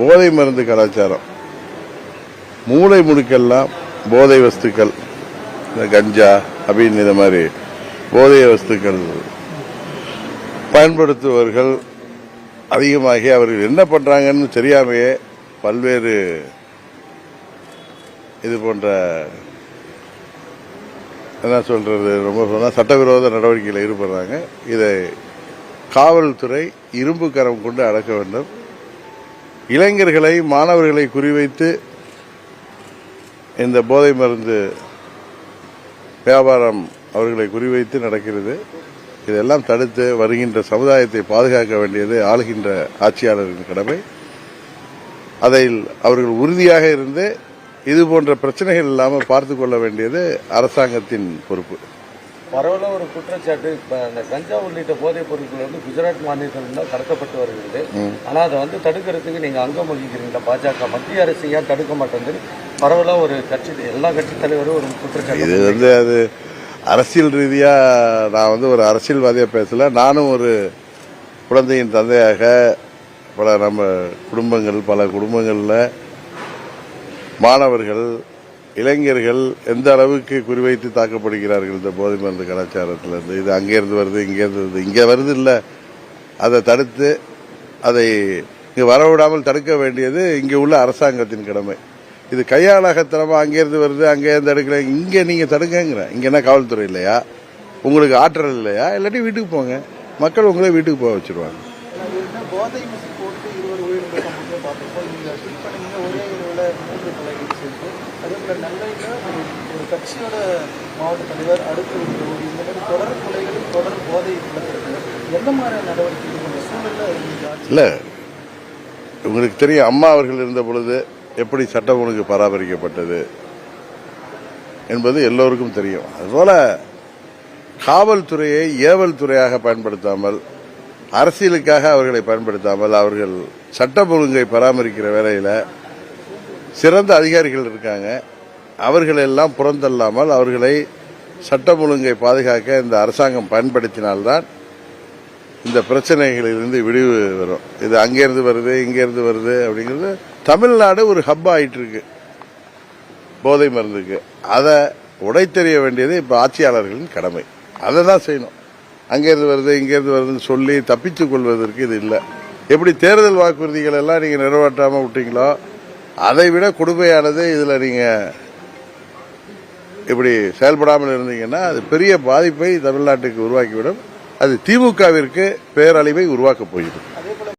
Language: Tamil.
போதை மருந்து கலாச்சாரம். மூளை முடுக்கெல்லாம் போதை வஸ்துக்கள். இந்த கஞ்சா அப்படின்னு இந்த மாதிரி போதை வஸ்துக்கள் பயன்படுத்துபவர்கள் அதிகமாகி அவர்கள் என்ன பண்றாங்கன்னு தெரியாமையே பல்வேறு இது போன்ற என்ன சொல்றது ரொம்ப சொன்னால் சட்டவிரோத நடவடிக்கையில் ஈடுபடுறாங்க. இதை காவல்துறை இரும்பு கரம் கொண்டு அடக்க வேண்டும். இளைஞர்களை மாணவர்களை குறிவைத்து இந்த போதை மருந்து வியாபாரம் அவர்களை குறிவைத்து நடக்கிறது. இதெல்லாம் தடுத்து வருகின்ற சமுதாயத்தை பாதுகாக்க வேண்டியது ஆளுகின்ற ஆட்சியாளரின் கடமை. அதில் அவர்கள் உறுதியாக இருந்து இது போன்ற பிரச்சனைகள் இல்லாமல் பார்த்து கொள்ள வேண்டியது அரசாங்கத்தின் பொறுப்பு. பரவலா ஒரு குற்றச்சாட்டு. இப்ப இந்த கஞ்சா உள்ளிட்ட போதைப் பொருட்கள் வந்து குஜராத் மாநிலத்தில் தான் கடத்தப்பட்டு வருகிறது. ஆனா அதை வந்து தடுக்கிறதுக்கு நீங்க அங்கம் வகிக்கிறீங்களா பாஜக மத்திய அரசு ஏன் தடுக்க மாட்டேங்குது பரவலா ஒரு கட்சி எல்லா கட்சி தலைவரும் ஒரு இது குற்றச்சாட்டு வந்து அது அரசியல் ரீதியா நான் வந்து ஒரு அரசியல்வாதியா பேசல. நானும் ஒரு குழந்தையின் தந்தையாக பல நம்ம குடும்பங்கள் பல குடும்பங்கள்ல மாணவர்கள் இளைஞர்கள் எந்த அளவுக்கு குறிவைத்து தாக்கப்படுகிறார்கள் இந்த போதை மருந்து கலாச்சாரத்திலிருந்து? இது அங்கேருந்து வருது இங்கேருந்து வருது. இங்கே வருது இல்லை. அதை தடுத்து அதை இங்கே வரவிடாமல் தடுக்க வேண்டியது இங்கே உள்ள அரசாங்கத்தின் கடமை. இது கையாளகத்தனமாக அங்கேருந்து வருது அங்கேருந்து எடுக்கல. இங்கே நீங்கள் தடுங்கங்கிறேன் இங்கே என்ன காவல்துறை இல்லையா? உங்களுக்கு ஆற்றல் இல்லையா? இல்லாட்டி வீட்டுக்கு போங்க. மக்கள் உங்களே வீட்டுக்கு போக வச்சுருவாங்க. மாவட்ட மூன்று கொலைகள் செய்து அதே போல நெல்லையில் ஒரு ஒரு கட்சியோட மாவட்ட தலைவர் அடுத்து ஒரு ஒரு இந்த மாதிரி தொடர் கொலைகள் தொடர் போதை நடக்கிறது எந்த மாதிரி நடவடிக்கைகள் இந்த சூழலில் இந்த உங்களுக்கு தெரியும் அம்மா அவர்கள் இருந்த பொழுது எப்படி சட்டம் ஒழுங்கு பராமரிக்கப்பட்டது என்பது எல்லோருக்கும் தெரியும். அதுபோல காவல்துறையை ஏவல் துறையாக பயன்படுத்தாமல் அரசியலுக்காக அவர்களை பயன்படுத்தாமல் அவர்கள் சட்டம் ஒழுங்கை பராமரிக்கிற வேலையில் சிறந்த அதிகாரிகள் இருக்காங்க. அவர்களெல்லாம் புறந்தள்ளாமல் அவர்களை சட்டம் ஒழுங்கை பாதுகாக்க இந்த அரசாங்கம் பயன்படுத்தினால்தான் இந்த பிரச்சனைகளிலிருந்து விடிவு வரும். இது அங்கேருந்து வருது இங்கேருந்து வருது அப்படிங்கிறது தமிழ்நாடு ஒரு ஹப் ஆயிட்டு இருக்கு போதை மருந்துக்கு. அதை உடைத்தெறிய வேண்டியது இப்போ ஆட்சியாளர்களின் கடமை. அதை தான் செய்யணும். அங்கேருந்து வருது இங்கேருந்து வருதுன்னு சொல்லி தப்பித்துக் கொள்வதற்கு இது இல்லை. எப்படி தேர்தல் வாக்குறுதிகள் எல்லாம் நீங்கள் நிறைவேற்றாமல் விட்டீங்களோ அதை விட கொடுமையானது இதில் நீங்கள் இப்படி செயல்படாமல் இருந்தீங்கன்னா அது பெரிய பாதிப்பை தமிழ்நாட்டுக்கு உருவாக்கிவிடும். அது திமுகவிற்கு பேரழிவை உருவாக்கப் போகிறது.